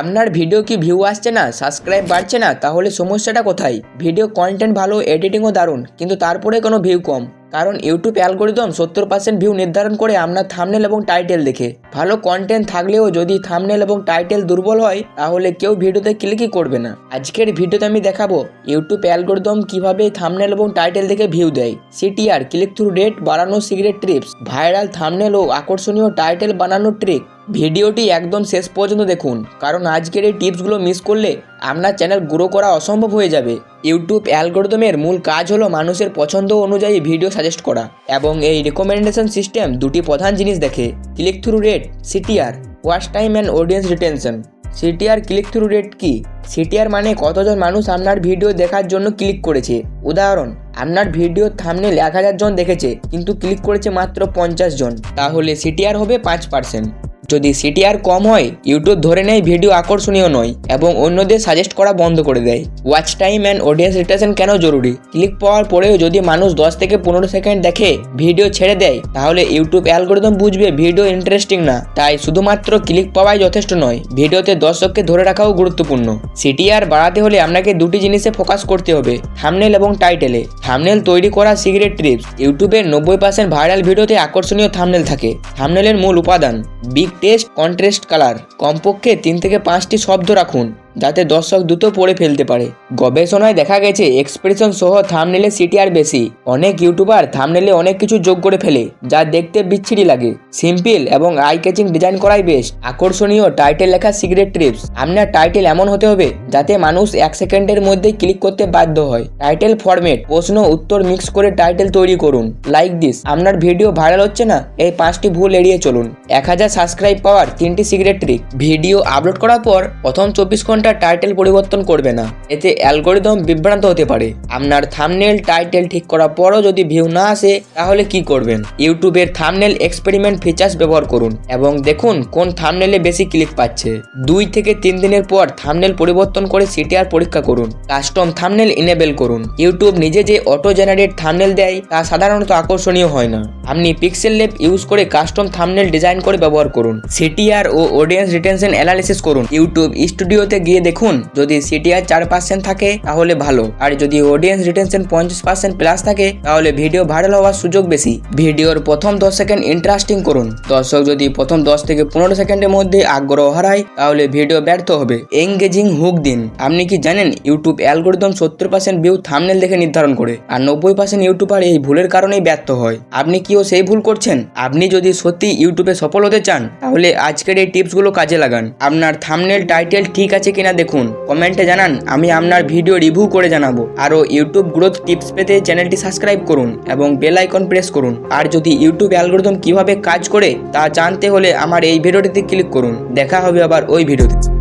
আপনার ভিডিও কি ভিউ আসছে না সাবস্ক্রাইব বাড়ছে না, তাহলে সমস্যাটা কোথায়? ভিডিও কন্টেন্ট ভালো এডিটিংও দারুণ, কিন্তু তারপরে কোনো ভিউ কম। কারণ ইউটিউব অ্যালগোরিদম সত্তর পার্সেন্ট ভিউ নির্ধারণ করে আপনার থামনেল এবং টাইটেল দেখে। ভালো কন্টেন্ট থাকলেও যদি থামনেল এবং টাইটেল দুর্বল হয়, তাহলে কেউ ভিডিওতে ক্লিকই করবে না। আজকের ভিডিওতে আমি দেখাবো ইউটিউব অ্যালগোরিদম কীভাবে থামনেল এবং টাইটেল দেখে ভিউ দেয়। সিটিআর ক্লিক থ্রু রেট বাড়ানোর সিগারেট ট্রিপস ভাইরাল থামনেল ও আকর্ষণীয় টাইটেল বানানোর ট্রিক ভিডিওটি একদম শেষ পর্যন্ত দেখুন, কারণ আজকের এই টিপসগুলো মিস করলে আপনার চ্যানেল গ্রো করা অসম্ভব হয়ে যাবে। ইউটিউব অ্যালগোরিদমের মূল কাজ হলো মানুষের পছন্দ অনুযায়ী ভিডিও সাজেস্ট করা এবং এই রেকমেন্ডেশন সিস্টেম দুটি প্রধান জিনিস দেখে। Click through rate CTR watch time and audience retention CTR click through rate কি? সিটিআর মানে কতজন মানুষ আপনার ভিডিও দেখার জন্য ক্লিক করেছে। উদাহরণ, আপনার ভিডিও থামনেল এক জন দেখেছে, কিন্তু ক্লিক করেছে মাত্র পঞ্চাশ জন। তাহলে সিটিআর হবে পাঁচ পার্সেন্ট যদি সিটিআর কম হয় ইউটিউব ধরে নেয় ভিডিও আকর্ষণীয় নয় এবং অন্যদের সাজেস্ট করা বন্ধ করে দেয়। Watch time and audience retention কেন জরুরি? ক্লিক পাওয়ার পরেও যদি মানুষ দশ থেকে পনেরো সেকেন্ড দেখে ভিডিও ছেড়ে দেয়, তাহলে ইউটিউব অ্যালগোরিদম বুঝবে ভিডিও ইন্টারেস্টিং না। তাই শুধুমাত্র ক্লিক পাওয়াই যথেষ্ট নয়, ভিডিওতে দর্শককে ধরে রাখাও গুরুত্বপূর্ণ। সিটিআর বাড়াতে হলে আপনাকে দুটি জিনিসে ফোকাস করতে হবে থামনেল এবং টাইটেলে থামনেল তৈরি করা সিগারেট ট্রিপস ইউটিউবের নব্বই পার্সেন্ট ভাইরাল ভিডিওতে আকর্ষণীয় থামনেল থাকে। থামনেলের মূল উপাদান বিগ টেস্ট কন্ট্রাস্ট কালার। কমপক্ষে তিন থেকে পাঁচটি শব্দ রাখুন। যাতে দর্শক দ্রুত পড়ে ফেলতে পারে। গবেষণায় দেখা গেছে এক্সপ্রেশন সহ থামনেলে সিটিআর বেশি। অনেক ইউটিউবার থামনেলে অনেক কিছু যোগ করে ফেলে, যা দেখতে বিচ্ছিরি লাগে। সিম্পল এবং আই ক্যাচিং ডিজাইন করাই বেস্ট আকর্ষণীয় টাইটেল লেখা সিগারেট ট্রিপস আপনার টাইটেল এমন হতে হবে, যাতে মানুষ এক সেকেন্ডের মধ্যে ক্লিক করতে বাধ্য হয়। টাইটেল ফরম্যাট প্রশ্ন, উত্তর মিক্স করে টাইটেল তৈরি করুন। লাইক দিস আপনার ভিডিও ভাইরাল হচ্ছে না? এই পাঁচটি ভুল এড়িয়ে চলুন। এক হাজার সাবস্ক্রাইব পাওয়ার তিনটি সিগারেট ট্রিক ভিডিও আপলোড করার পর, প্রথম চব্বিশ ঘণ্টা টাইটেল পরিবর্তন করবে না। এতে অ্যালগোরিদম বিভ্রান্ত হতে পারে। আপনার থামনেল টাইটেল ঠিক করার পরও যদি ভিউ না আসে, তাহলে কি করবেন? ইউটিউবের থামনেল এক্সপেরিমেন্ট ফিচার্স ব্যবহার করুন এবং দেখুন কোন থামনেলে বেশি ক্লিক পাচ্ছে। দুই থেকে তিন দিনের পর থামনেল পরিবর্তন করে সিটিআর পরীক্ষা করুন। কাস্টম থামনেল ইনেবল করুন। ইউটিউব নিজে যে অটো জেনারেট থামনেল দেয়, তা সাধারণত আকর্ষণীয় হয় না। আপনি পিক্সেল লেপ ইউজ করে কাস্টম থামনেল ডিজাইন করে ব্যবহার করুন। সিটিআর ও অডিয়েন্স রিটেনশন অ্যানালিসিস করুন। ইউটিউব স্টুডিওতে গিয়ে দেখুন, যদি সিটিআর চার পার্সেন্ট থাকে, তাহলে ভালো। আর যদি অডিয়েন্স রিটেনশন পঞ্চাশ পার্সেন্ট প্লাস থাকে, তাহলে ভিডিও ভাইরাল হওয়ার সুযোগ বেশি। ভিডিওর প্রথম দশ সেকেন্ড ইন্টারেস্টিং করুন। দর্শক যদি প্রথম দশ থেকে পনেরো সেকেন্ডের মধ্যে আগ্রহ হারায়, তাহলে ভিডিও ব্যর্থ হবে। এঙ্গেজিং হুক দিন। আপনি কি জানেন ইউটিউব অ্যালগোরিদম সত্তর পার্সেন্ট ভিউ থামনেল দেখে নির্ধারণ করে, আর নব্বই পার্সেন্ট ইউটিউবার এই ভুলের কারণেই ব্যর্থ হয়। আপনি কিও সেই ভুল করছেন? আপনি যদি সত্যি ইউটিউবে সফল হতে চান, তাহলে আজকের এই টিপসগুলো কাজে লাগান। আপনার থামনেল টাইটেল ঠিক আছে কিনা দেখুন। কমেন্টে জানান, আমি আপনার ভিডিও রিভিউ করে জানাব। আরও ইউটিউব গ্রোথ টিপস পেতে চ্যানেলটি সাবস্ক্রাইব করুন এবং বেল আইকন প্রেস করুন। আর যদি ইউটিউব অ্যালগোরিদম কীভাবে কাজ করে তা জানতে হলে আমার এই ভিডিওটিতে ক্লিক করুন। দেখা হবে আবার ওই ভিডিওতে।